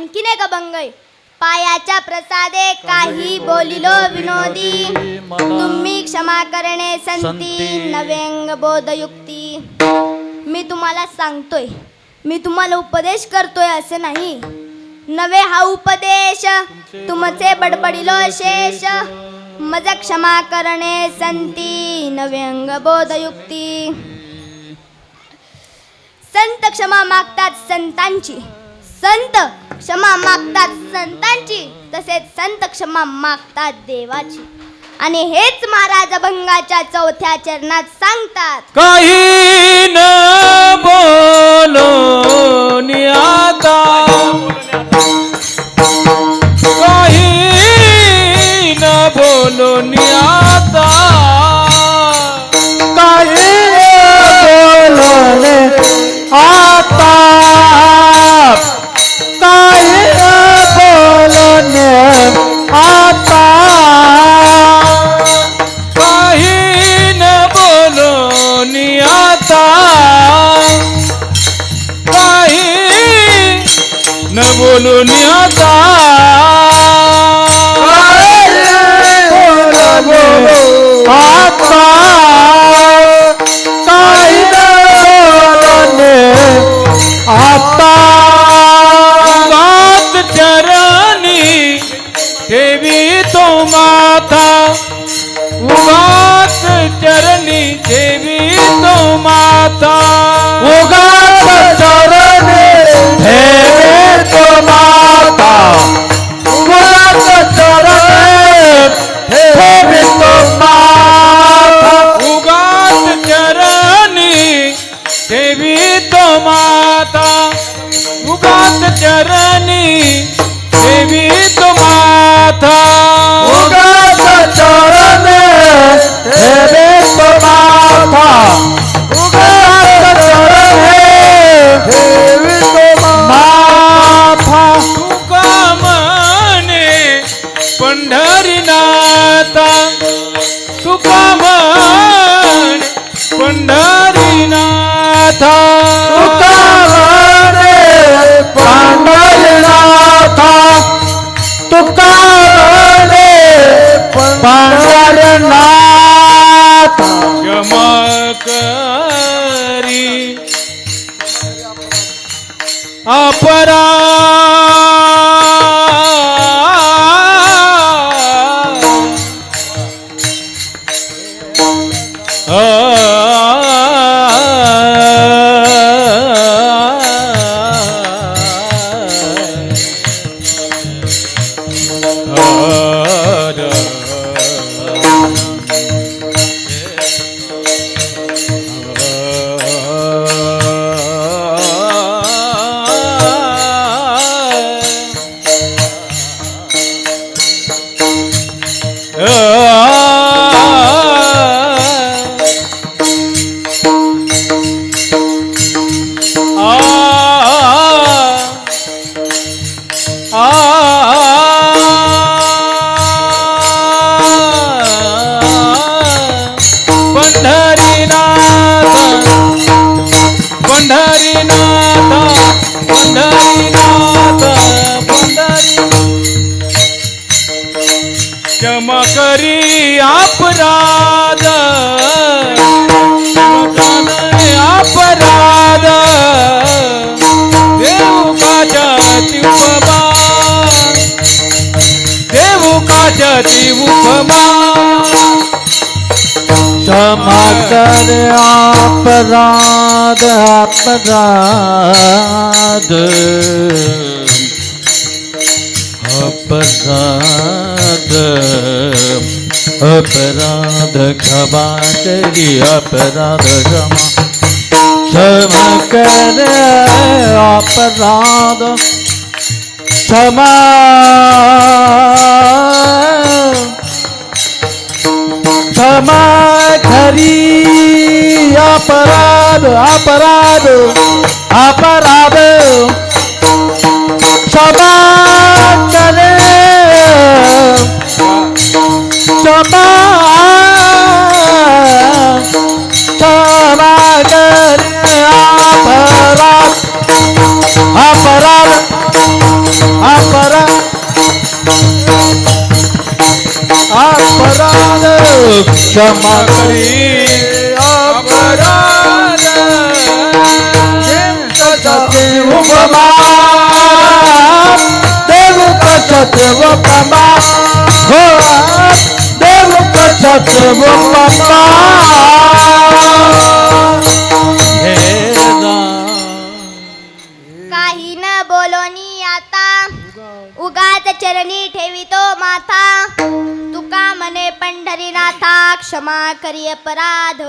आणखीन एक अभंग आहे पायाच्या प्रसादे काही बोलिलो विनोदी. तुम्ही क्षमा करणे संती संती. नव्यंग बोधयुक्ती. मी तुम्हाला सांगतोय मी तुम्हाला उपदेश करतोय असं नाही. नवे हा उपदेश तुमचे बडबडिलो शेष. मज क्षमा करणे संती नव्यंग बोधयुक्ती. संत क्षमा मागतात संतांची. संत क्षमा मागतात संतांची तसेच संत क्षमा मागतात देवाची. आणि हेच महाराज अभंगाच्या चौथ्या चरणात सांगतात. काही न बोलो आता. काही न बोलो आता. काही बोलणे आ न पंढरीनाथ काच्या उपमा क्षमा कर अपराध अपराध। अपराध अपराध क्षमा करी अपराध क्षमा। क्षमा कर अपराध क्षमा। क्षमा खरी अपराध अपराध अपराध। क्षमा करे। क्षमा क्षमा करे। अपराध अपराध। क्षमा करी अपराध देव देव कशात हो देव काही न बोलोनी आता उगाच चरणी ठेवितो माथा। पंढरीनाथा क्षमा करी अपराध।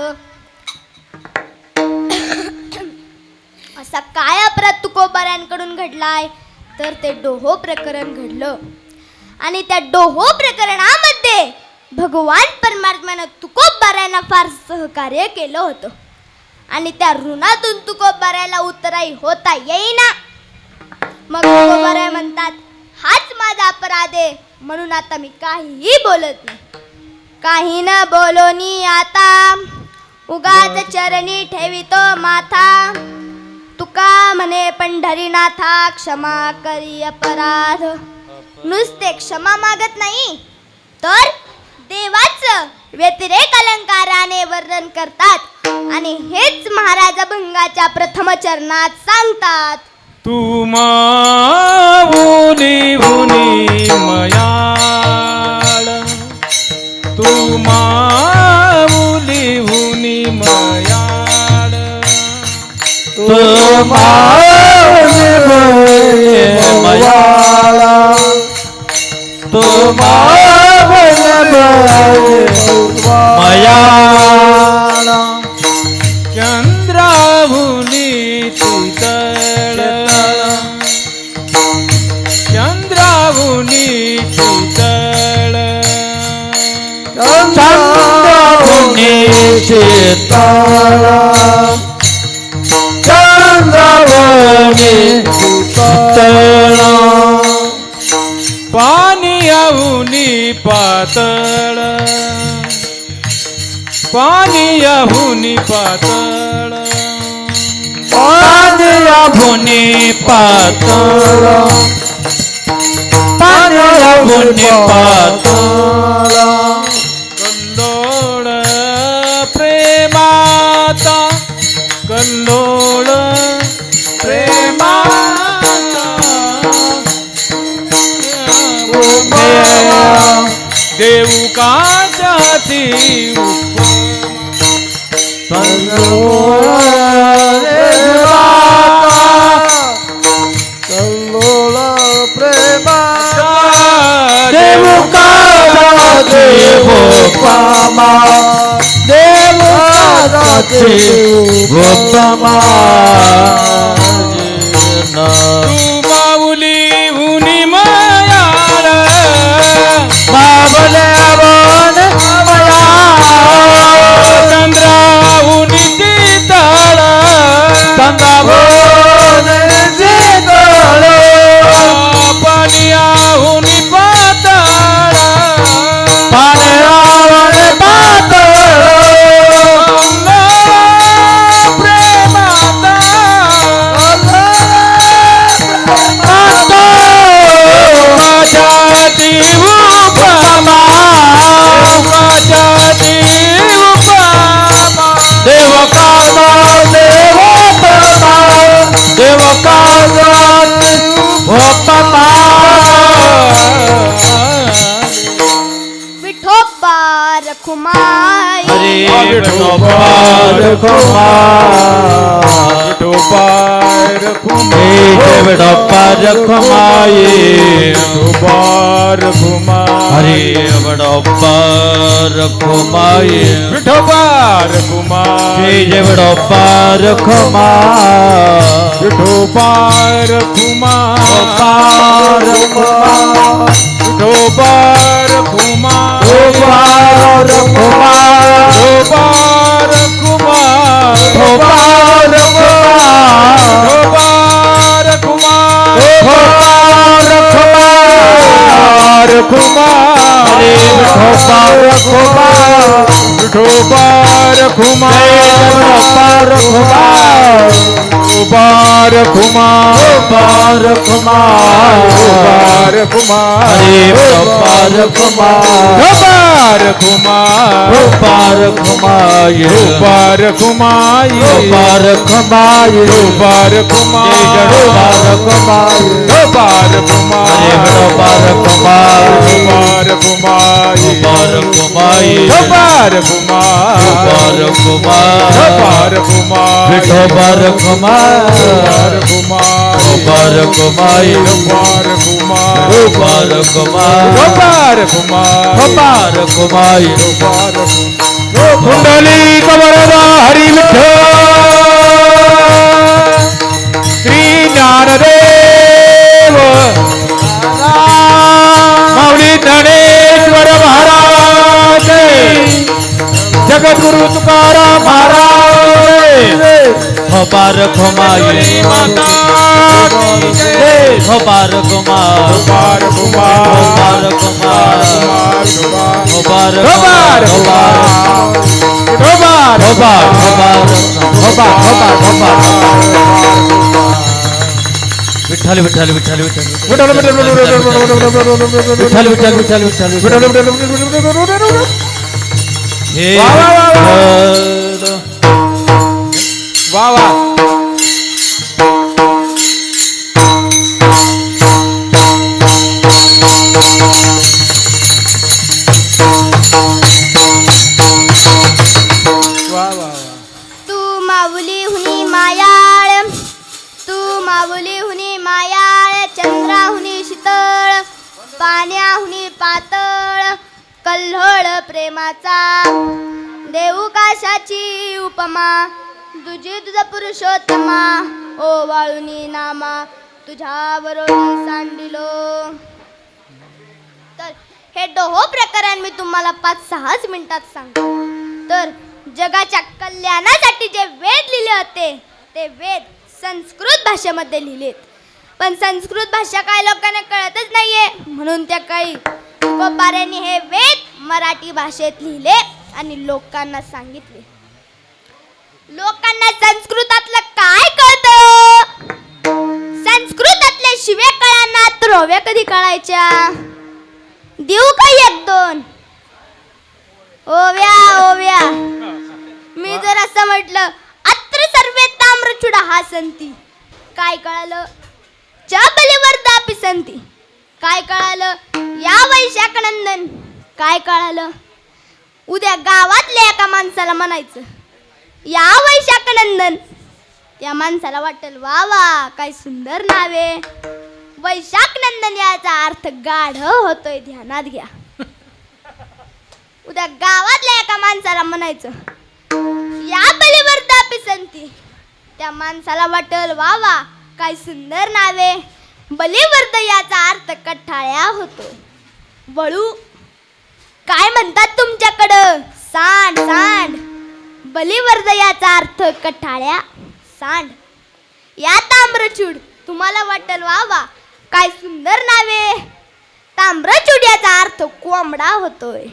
असा काय अपराध तुकोबाऱ्यांकडून घडलाय तर ते डोहो प्रकरण घडलं. आणि त्या डोहो प्रकरणामध्ये भगवान परमात्म्यानं तुकोबाऱ्यांना फार सहकार्य केलं होतं. आणि त्या ऋणातून तुकोबाऱ्याला उतराई होता येईना. मग तुकोबाऱ्या म्हणतात हाच माझा अपराध आहे म्हणून आता मी काहीही बोलत नाही. काही न बोलोनी आता. उगाच चरणी ठेवितो माथा. तुका म्हणे पंढरीनाथा क्षमा करी अपराध. नुसते क्षमा मागत नाही तर देवाचं व्यतिरेक अलंकाराने वर्णन करतात आणि हेच महाराज भंगाच्या प्रथम चरणात सांगतात. तू माऊली भुनी तुम्हारे मयाला तुम्हारे मयाला चंद्राहुनी चितळ. चंद्राहुनी चितळ चंद्रभूमी शीतळा पातळ. पाणी आहुनी पातळ. पाणी भुनी पातळ. पाणी भुनी पातळ. कल्लोळ प्रेमाता कल्लोळ देव देव पामा देव देव हरे विठोबार कुमार डोबार हे विठोबार कुमाये डोबार कुमार हरे विठोबार कुमाये विठोबार कुमार जय विठोबार विठोबार ઢોબર કુમાર ઢોબર કુમાર ઢોબર કુમાર ઢોબર કુમાર ઢોબર કુમાર ઢોબર કુમાર ઢોબર કુમાર ઢોબર કુમાર ઢોબર કુમાર कुमार कुमार विठोबार कुमार कुमार कुमार विठोबार कुमार हरे विठोबार कुमार गोपार कुमार गोपार खमाय गोपार कुमाई गोपार खमाय गोपार गोपार कुमार खमाय गोपार अरे कुमार गोपार खमाय गोपार कुमाई गोपार खमाय गोपार कुमार गोपार खमाय गोपार कुमार विठोबार खमाय गोपार कुमार गोपार खमाय गोपार कुमार गोपार खमाय गोपार कुमार गोपार खमाय गोपार कुंडली कमरदा हरी विठ्ठल गोपार खबार खबार खबार खबार खबार विठ्ठल विठ्ठल विठ्ठल विठ्ठल विठ्ठल विठ्ठल विठ्ठल विठ्ठल हे मिनिटात सांगतो तर जगाच्या कल्याणासाठी जे वेद लिहिले होते ते वेद संस्कृत भाषेमध्ये लिहिलेत. पण संस्कृत भाषा काय लोकांना कळतच नाहीये. म्हणून त्या काही तुकोबाऱ्यांनी हे वेद मराठी भाषेत लिहिले आणि लोकांना सांगितले. लोकांना संस्कृतातलं काय कळतं? संस्कृतातल्या शिव्या कळांना तर कधी कळायच्या? देऊ काही एक दोन? ओव्या ओव्या मी जर असं म्हटलं अत्र सर्वे ताम्रचूड हा संती काय कळालं? च बलिवर्धा पिसंती काय कळालं? या वैशाख नंदन. काय कळालं? उद्या गावातल्या एका माणसाला म्हणायचं या वैशाख नंदन. त्या माणसाला वाटेल वा वा काय सुंदर नावे वैशाख नंदन याचा अर्थ गाढ होतोय ध्यानात घ्या. त्या गावातल्या एका माणसाला म्हणायचं या बलिवर्धा पिसंती त्या माणसाला वाटल वा वा काय सुंदर नावे बलिवर्ध याचा अर्थ कठाळ्या होतो. वळू काय म्हणतात तुमच्याकडं? सांड सांड. बलिवर्द याचा अर्थ कठाळ्या सांड. या ताम्रचूड तुम्हाला वाटल वा वा काय सुंदर नावे ताम्रचूड याचा अर्थ कोंबडा होतोय.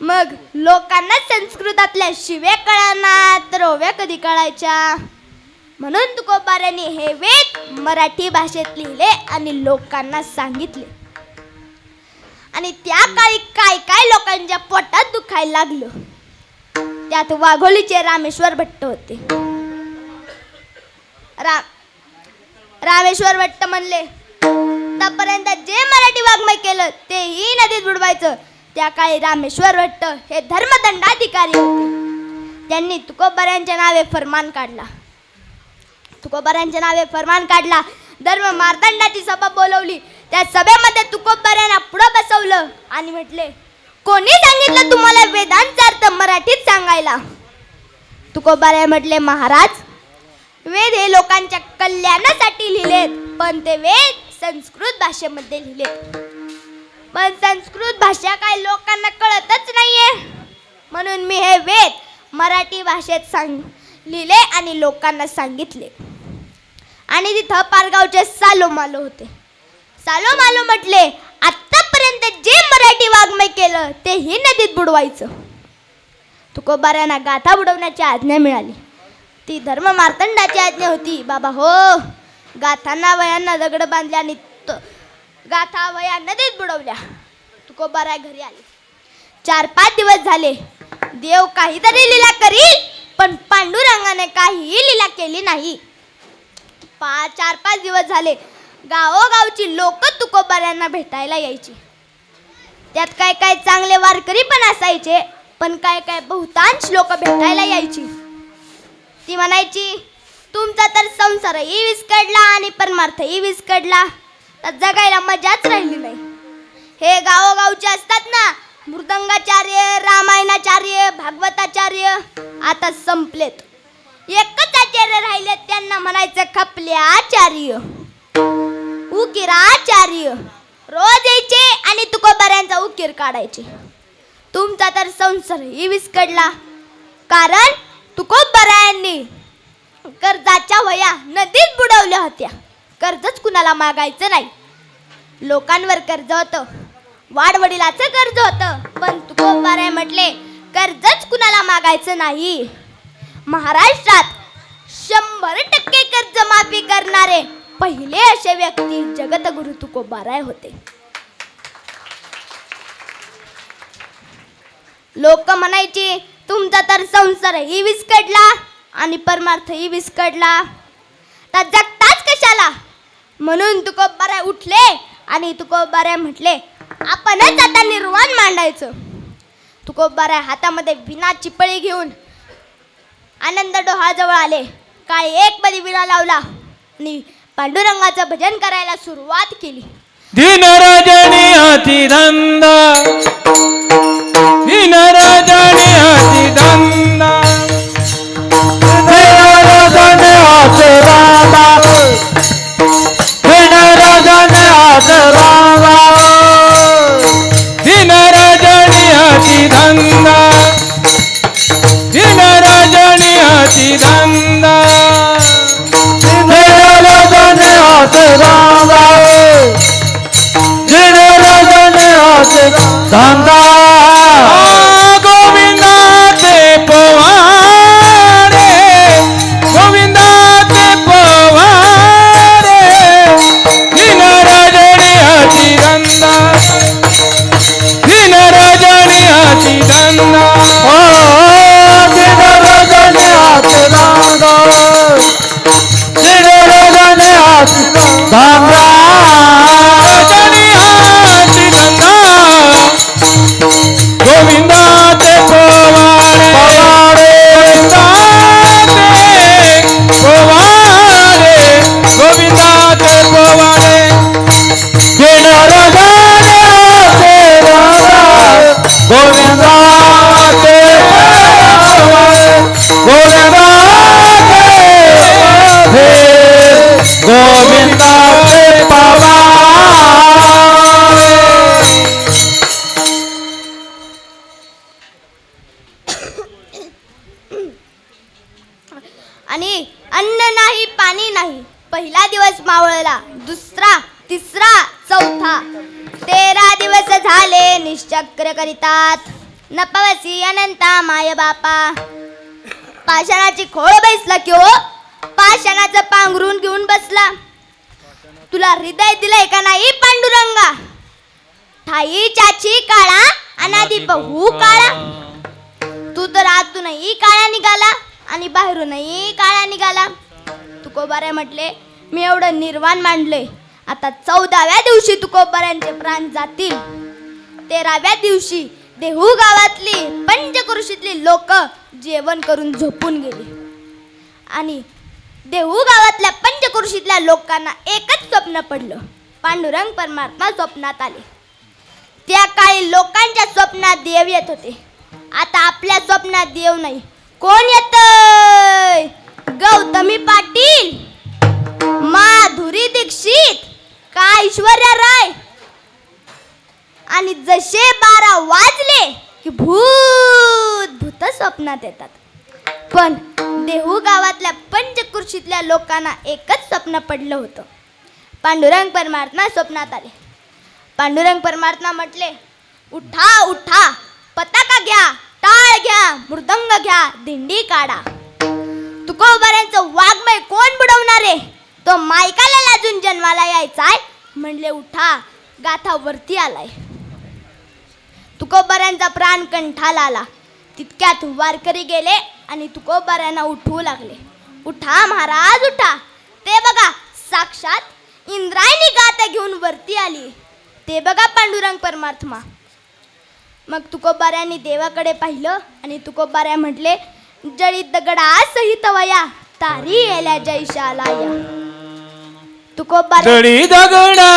मग लोकांना संस्कृतातल्या शिव्या कळाना तर ओव्या कधी कळायच्या? म्हणून तुकोबारांनी हे वेद मराठी भाषेत लिहिले आणि लोकांना सांगितले. आणि त्या काळी काय काय लोकांच्या पोटात दुखायला लागलं? त्यात वाघोलीचे रामेश्वर भट्ट होते. रा रामेश्वर भट्ट म्हणले आतापर्यंत जे मराठी वाङ्मय केलं तेही नदीत बुडवायचं. त्या काळी रामेश्वर भट्ट हे धर्मदंडाधिकारी होते. त्यांनी तुकोबऱ्यांच्या नावे फरमान काढला. तुकोबऱ्यांच्या नावे फरमान काढला. धर्म मार्तंडाची सभा बोलवली. त्या सभेमध्ये तुकोबऱ्यांना पुढं बसवलं आणि म्हटले कोणी सांगितलं तुम्हाला वेदांचा अर्थ मराठीत सांगायला? तुकोबाऱ्या म्हटले महाराज वेद हे लोकांच्या कल्याणासाठी लिहिलेत पण ते वेद संस्कृत भाषेमध्ये लिहिलेत. पण संस्कृत भाषा काय लोकांना कळतच नाहीये. म्हणून मी हे वेद मराठी भाषेत सांग लिहिले आणि लोकांना सांगितले. आणि तिथं पारगावचे सालो मालो होते. सालो मालो म्हटले आतापर्यंत जे मराठी वाङ्मय केलं तेही नदीत बुडवायचं. तुकोबाऱ्यांना गाथा बुडवण्याची आज्ञा मिळाली. ती धर्म मार्तंडाची आज्ञा होती. बाबा हो गाथांना वयांना दगड बांधले आणि गाथा वया नदीत बुडवल्या. तुकोबाराय घरी आले. चार पाच दिवस झाले. देव काहीतरी लीला करील पण पांडुरंगाने काहीही लीला केली नाही. पाच चार पाच दिवस झाले. गावोगावची लोक तुकोबाऱ्यांना भेटायला यायची. त्यात काय काय चांगले वारकरी पण असायचे पण काय काय बहुतांश लोक भेटायला यायची. ती म्हणायची तुमचा तर संसारही विस्कडला आणि परमार्थही विस्कडला तर जगायला मजाच राहिली नाही. हे गावोगावचे असतात ना मृदंगाचार्य रामायणाचार्य भागवताचार्य आता संपलेत. एकच आचार्य राहिले त्यांना म्हणायचं खपले आचार्य. उकिराचार्य रोज यायचे आणि तुकोबाऱ्यांचा उकीर काढायचे. तुमचा तर संसार संसारही विस्कडला कारण तुकोबाऱ्यांनी कर्जाच्या वया नदीत बुडवल्या होत्या. कर्जच कुणाला मागायचं नाही. लोकांवर कर्ज होतं. वाडवडिलाचं कर्ज होतं. पण तुकोबाराय म्हटले कर्जच कुणाला मागायचं नाही. महाराष्ट्रात शंभर टक्के कर्ज माफी करणारे पहिले असे व्यक्ती जगतगुरु तुकोबाराय होते. लोक म्हणायचे तुमचा तर संसारही विस्कडला आणि परमार्थही विस्कडला तर जगताच कशाला? म्हणून तुकोबाराय उठले आणि तुकोबाराय म्हटले आपणच आता निर्वाण मांडायचं. तुकोबाराय हातामध्ये विना चिपळी घेऊन आनंद डोहाजवळ आले. काळी एक मध्ये विना लावला आणि पांडुरंगाचं भजन करायला सुरुवात केली. दिन रजनी अति धंदा दिन रजनी अति धंदा अन्न नाही पाणी नाही. पहिला दिवस मावळला दुसरा तिसरा चौथा. तेरा दिवस झाले निश्चक्र करीतात. नपवसी अनंता माय बापा. पाषाणाची खोळ बैसला की हो पाषाणाचं पांघरून घेऊन बसला. तुला हृदय दिलंय का नाही पांडुरंगा? ठाई चाची काळा अनादी बहु काळा. तू तर आतूनही काळा निघाला. आणि बाहेरूनही काळा निघाला. तुकोबाऱ्या म्हटले मी एवढं निर्वाण मांडले आता चौदाव्या दिवशी तुकोबाऱ्यांचे प्राण जातील. तेराव्या दिवशी देहू गावातली पंचकृषीतली लोक जेवण करून झोपून गेली. आणि देहू गावातल्या पंचकृषीतल्या लोकांना एकच स्वप्न पडलं. पांडुरंग परमात्मा स्वप्नात आले. त्या काळी लोकांच्या स्वप्नात देव येत होते. आता आपल्या स्वप्नात देव नाही. कोण येतय? गौतमी पाटील माधुरी दीक्षित का ऐश्वर्या राय? आणि जसे बारा वाजले की भूत भूत स्वप्नात येतात. पण देहू गावातल्या पंचकृषीतल्या लोकांना एकच स्वप्न पडलं होतं. पांडुरंग परमात्मा स्वप्नात आले. पांडुरंग परमात्मा म्हटले उठा उठा पताका घ्या. टाळ घ्या मृदंग घ्या दिंडी काढा. तुकोबऱ्यांचं वाङ्मय कोण बुडवणारे? तो मायकाला लाजून जन्माला यायचाय? म्हणले उठा गाथा वरती आलाय. तुकोबऱ्यांचा प्राण कंठाला आला. तितक्यात वारकरी गेले आणि तुकोबऱ्यांना उठवू लागले. उठा महाराज उठा. ते बघा साक्षात इंद्रायणी गाथा घेऊन वरती आली ते बघा पांडुरंग परमात्मा. मग तुकोबाऱ्यांनी देवाकडे पाहिलं आणि तुकोबाऱ्या म्हटले जळी दगडा सहित वया तारी येल्या जैशाला या तुकोबाऱ्या जळी दगडा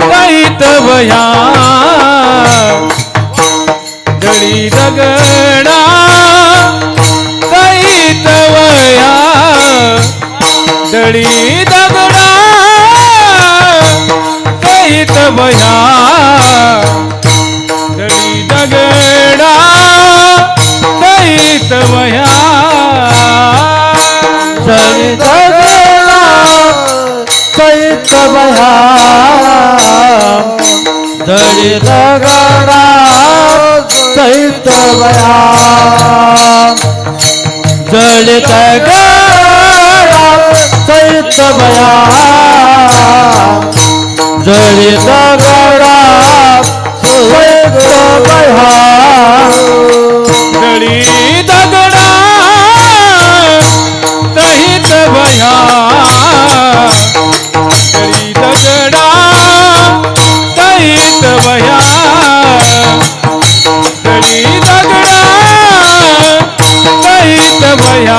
कैत वया. जळी दगडा कैत वया. जळी दगडा कैत वया. धड़ी लगड़ा सहित बया धड़ी लगड़ा सहित बया धड़ी दगड़ा बया वया गडी दगडा कैत वया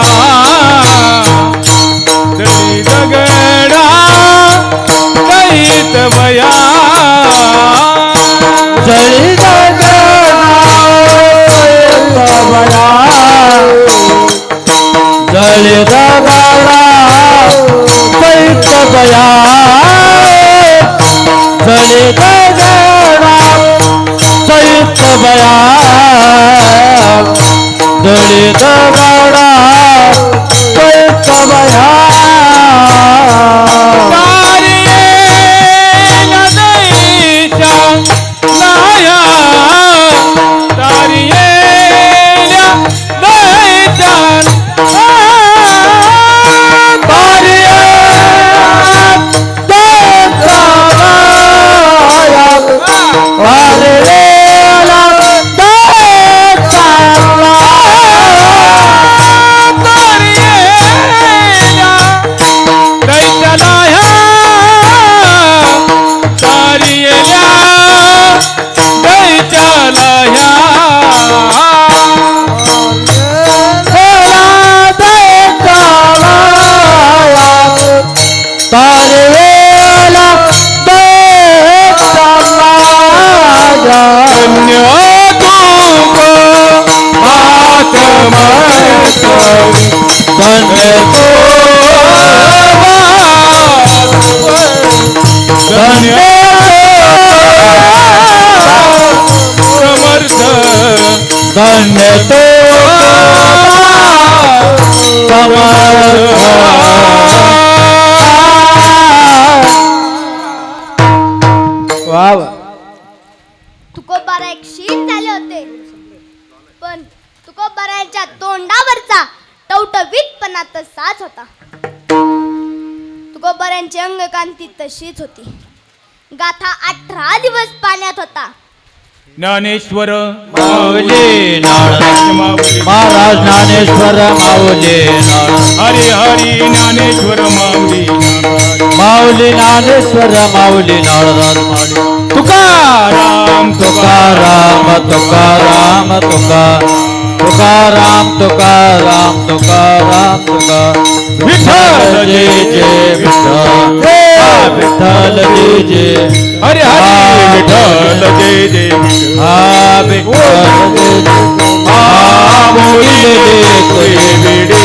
गडी दगडा कैत वया जरी दगडा वया जरी दगडा कैत वया जरी दगडा बया दलित गाडा तशीच होती. गाथा अठरा दिवस पाण्यात होता. ज्ञानेश्वर माऊली नाळ महाराज ज्ञानेश्वर माऊली नाळ हरी हरी ज्ञानेश्वर माऊली माऊली ज्ञानेश्वर माऊली नाळराज माऊली. तुकाराम तुकाराम. तुकाराम तुका. तुकाराम तुकाराम तुकाराम तुका. विठ्ठल जय जय विठ्ठल. विठ्ठल जय जय हरे हरी. विठ्ठल जय जय. हा विठ्ठल जय जय हा मोरी कोई जय वेडे